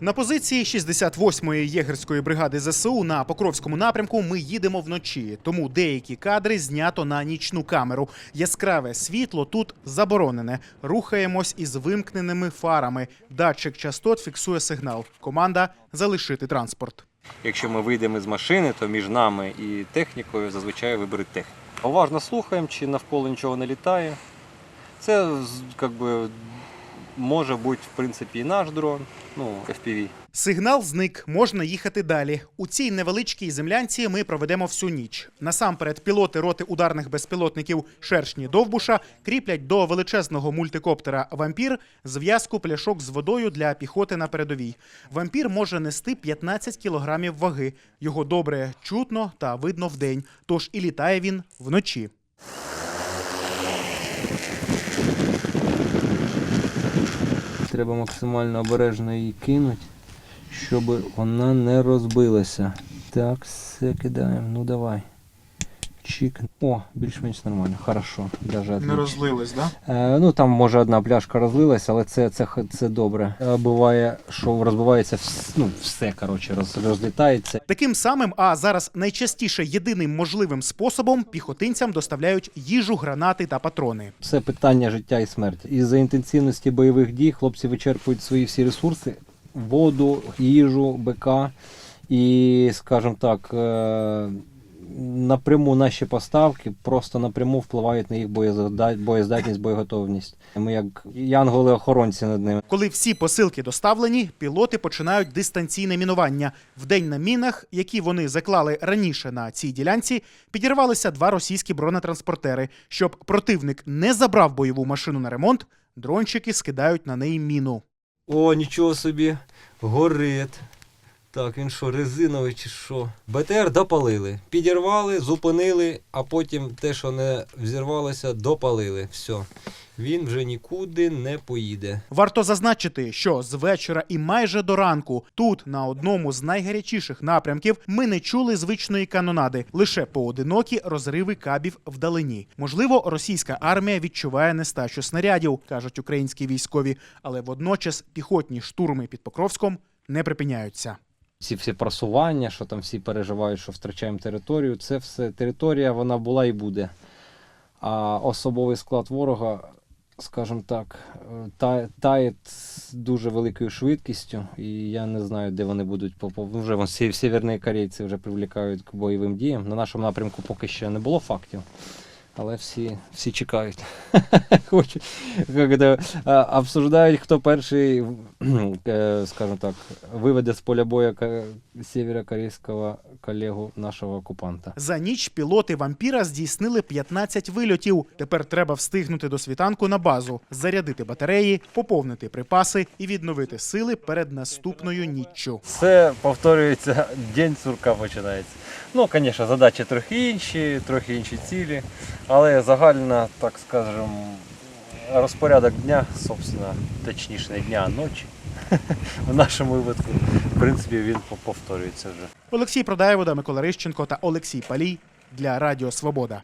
На позиції 68-ї єгерської бригади ЗСУ на Покровському напрямку ми їдемо вночі, тому деякі кадри знято на нічну камеру. Яскраве світло тут заборонене. Рухаємось із вимкненими фарами. Датчик частот фіксує сигнал. Команда залишити транспорт. Якщо ми вийдемо з машини, то між нами і технікою зазвичай виберуть техніку. Уважно слухаємо, чи навколо нічого не літає. Це з- як би, може бути в принципі і наш дрон, ну, FPV. Сигнал зник, можна їхати далі. У цій невеличкій землянці ми проведемо всю ніч. Насамперед, пілоти роти ударних безпілотників Шершні Довбуша кріплять до величезного мультикоптера Вампір зв'язку пляшок з водою для піхоти на передовій. Вампір може нести 15 кілограмів ваги. Його добре чутно та видно вдень, тож і літає він вночі. Треба максимально обережно її кинути, щоб вона не розбилася. Так, все кидаємо. Ну давай. Чик. О, більш-менш нормально. Хорошо. Даже отлично. розлились, да? Е, ну там може одна пляшка розлилась, але це, це, це добре. Е, буває, що розбивається вс- ну, все, коротше, роз, розлітається. Таким самим, а зараз найчастіше єдиним можливим способом піхотинцям доставляють їжу, гранати та патрони. Це питання життя і смерті. Із-за інтенсивності бойових дій хлопці вичерпують свої всі ресурси: воду, їжу, БК. І, скажімо так, е, напряму наші поставки просто напряму впливають на їх боєзда- боєздатність, боєготовність. Ми як янголи-охоронці над ними. Коли всі посилки доставлені, пілоти починають дистанційне мінування. Вдень на мінах, які вони заклали раніше на цій ділянці, підірвалися два російські бронетранспортери. Щоб противник не забрав бойову машину на ремонт, дрончики скидають на неї міну. О, нічого собі, горить. Так, він що, резиновий чи що? БТР допалили. Підірвали, зупинили, а потім те, що не взірвалося, допалили. Все. Він вже нікуди не поїде. Варто зазначити, що з вечора і майже до ранку тут, на одному з найгарячіших напрямків, ми не чули звичної канонади, лише поодинокі розриви кабів вдалині. Можливо, російська армія відчуває нестачу снарядів, кажуть українські військові, але водночас піхотні штурми під Покровськом не припиняються. Ці всі просування, що там всі переживають, що втрачаємо територію, це все територія, вона була і буде. А особовий склад ворога, скажімо так, та- тає дуже великою швидкістю, і я не знаю, де вони будуть по- вже всі северні корейці вже привлікають к бойовим діям. На нашому напрямку поки ще не було фактів. Але всі, всі чекають. Хочуть, обсуждають, хто перший, е, скажімо так, виведе з поля боя ка- северокорейського колегу нашого окупанта. За ніч пілоти вампіра здійснили 15 вильотів. Тепер треба встигнути до світанку на базу, зарядити батареї, поповнити припаси і відновити сили перед наступною ніччю. Все повторюється, день сурка починається. Ну, звісно, задачі трохи інші, трохи інші цілі, але загально, так скажемо, розпорядок дня, собственно, точніше не дня, а ночі. В нашому випадку, в принципі, він повторюється вже. Олексій Продаєвода, Микола Рищенко та Олексій Палій для Радіо Свобода.